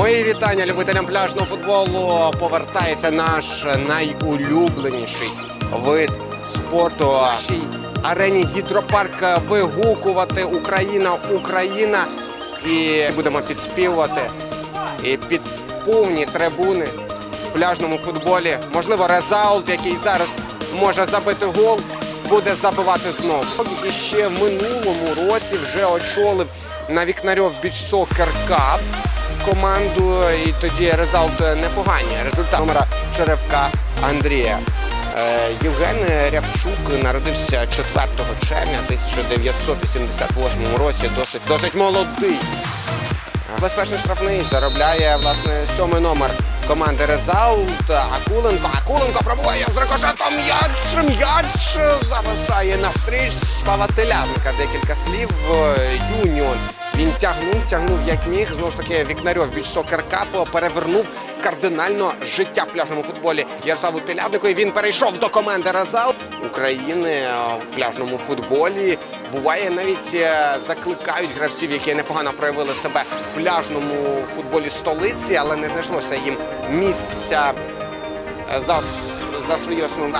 Мої вітання любителям пляжного футболу. Повертається наш найулюбленіший вид спорту. Нашій арені гідропарк вигукувати Україна, Україна. І будемо підспівувати і під повні трибуни в пляжному футболі. Можливо, Резаулт, який зараз може забити гол, буде забивати знову. І ще в минулому році вже очолив на Вікнарьов Біч Сокер Кап команду. І тоді результат непогані. Результат номера Черевка Андрія. Е, Євген Рябчук народився 4 червня 1988 році. Досить досить молодий. Безпечний штрафний заробляє власне сьомий номер команди Резаулт. Акуленко. Акуленко пробуває з рикошетом м'яч. М'яч зависає на стріч Слава Телявника. Декілька слів. Юніон. Він тягнув, тягнув як міг. Знову ж таки, Вікнарьов біч Сокер Кап перевернув кардинально життя в пляжному футболі Ярославу Телявнику. І він перейшов до команди Резаулт України е, в пляжному футболі. Буває навіть е, закликають гравців, які непогано проявили себе в пляжному футболі столиці, але не знайшлося їм місця е, за, за свої основні.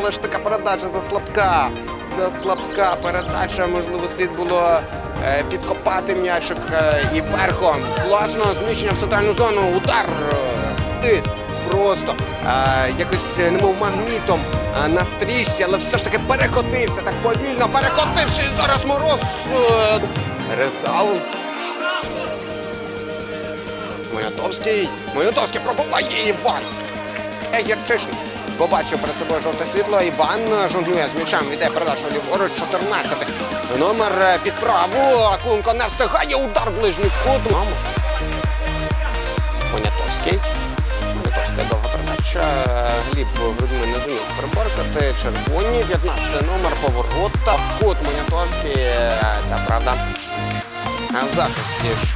Але ж така передача заслабка. Заслабка передача, можливо, слід було підкопати м'ячик е, і верхом. Класно зміщення в центральну зону. Удар. е, Просто е, якось е, немов магнітом е, на стрічці, але все ж таки перекотився, так повільно перекотився і зараз мороз. е, Резал. Монятовський. Монятовський пробуває Іван. Егірчишник. Побачив перед собою жовте світло. Іван жонглює з м'ячем. Іде передача ліворуч 14. Номер е, під праву. Акунко не встигає. Удар ближній кут. Понятовський. Понятовська довга передача. Гліб Грудьми не зумів приборкати. Червоні. 15 номер поворота. Кут Монятовський. Та правда. А в захисті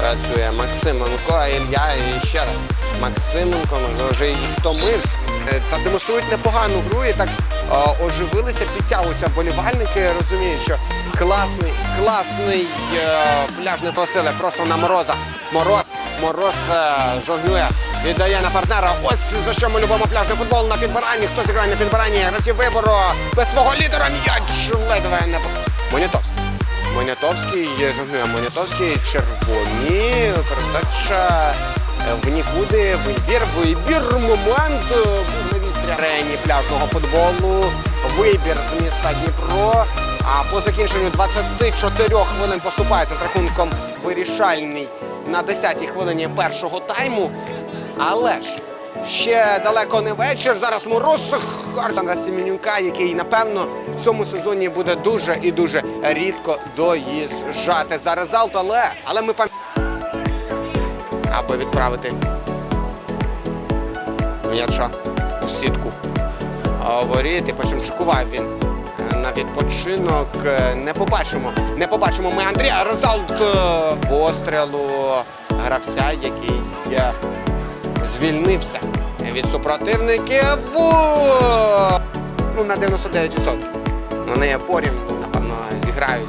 працює Максименко, Ілля і ще раз. Максименко можливо, вже і втомився. Е, Та демонструють непогану гру і так оживилися, підтягуються болівальники, розуміють, що класний, класний е, пляжний просили просто на мороза. Мороз, мороз е, жонглює. Віддає на партнера. Ось за що ми любимо пляжний футбол на підбиранні. Хто зіграє на підбиранні? Гравці вибору без свого лідера м'яч ледве не Монятовський. Монятовський, жонглює Монятовський, червоні, передача в нікуди, вибір, вибір, момент е, був на вістрі арені пляжного футболу, вибір з міста Дніпро, а по закінченню 24 хвилин поступається з рахунком вирішальний на 10-й хвилині першого тайму, але ж Ще далеко не вечір. Зараз мороз Хартана Сімінюка, який напевно в цьому сезоні буде дуже і дуже рідко доїжджати. За резалт, але але ми пам... аби відправити м'яча у сітку воріт і почимшикував він е, на відпочинок. Е, Не побачимо. Не побачимо ми Андрія Резалт е, пострілу гравця, який звільнився від супротивників ну, на 99%. Вони порівну, напевно, зіграють.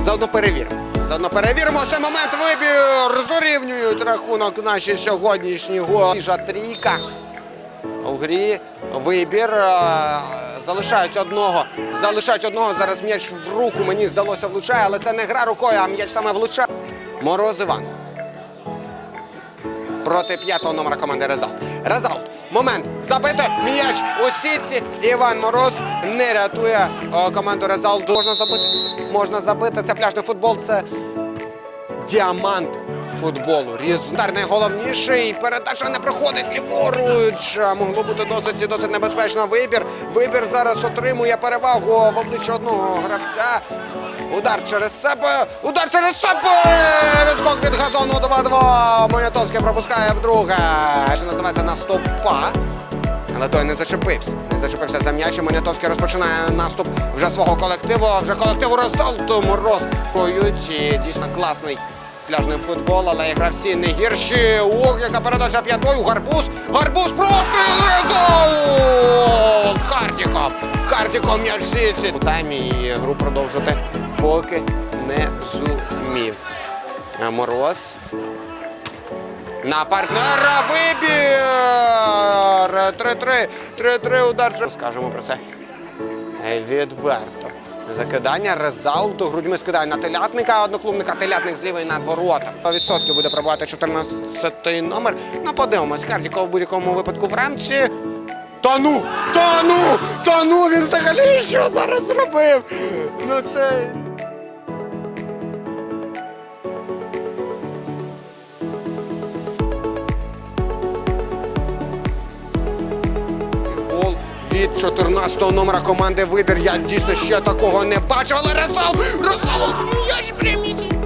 Заодно перевіримо. Заодно перевіримо цей момент вибір. Зорівнюють рахунок наші сьогоднішні гол. Їжа трійка. У грі вибір. е, Залишають одного. Залишають одного. Зараз м'яч в руку. Мені здалося влучає, але це не гра рукою, а м'яч саме влучає. Мороз Іван проти п'ятого номера команди Резалт. Резалт. Момент. Забити м'яч у сітці. Іван Мороз не рятує команду Резалт. Можна забити. Можна забити. Це пляжний футбол. Це діамант футболу. Різдар найголовніший. Передача не проходить ліворуч. Могло бути досить досить небезпечно. Вибір. Вибір зараз отримує перевагу в обличчя одного гравця. Удар через себе. Удар через себе. Відскок від газону 2-2. Монятовський пропускає вдруге. Що називається наступа. Але той не зачепився. Не зачепився за м'яч. Монятовський розпочинає наступ вже свого колективу. Вже колективу Розалту Мороз. Боють. І дійсно класний пляжний футбол, але і гравці не гірші. Ох, яка передача п'ятою. Гарбуз. Гарбуз простріл. Картіков. Картіков м'яч в сітці. У таймі і гру продовжити поки не зумів. Мороз. На партнера вибір! 3-3. 3-3 удар. Скажемо про це. Відверто. Закидання, резауту, грудьми скидає на телятника, одноклубника, телятник з лівої над ворота. Відсотків буде пробувати 14 номер. Ну, подивимось, Хардіков в будь-якому випадку в рамці. Та ну! Та ну! Та ну! Він взагалі що зараз зробив? Ну це. Від 14-го номера команди вибір. Я дійсно ще такого не бачив, але Расал! Я ж прямісінь!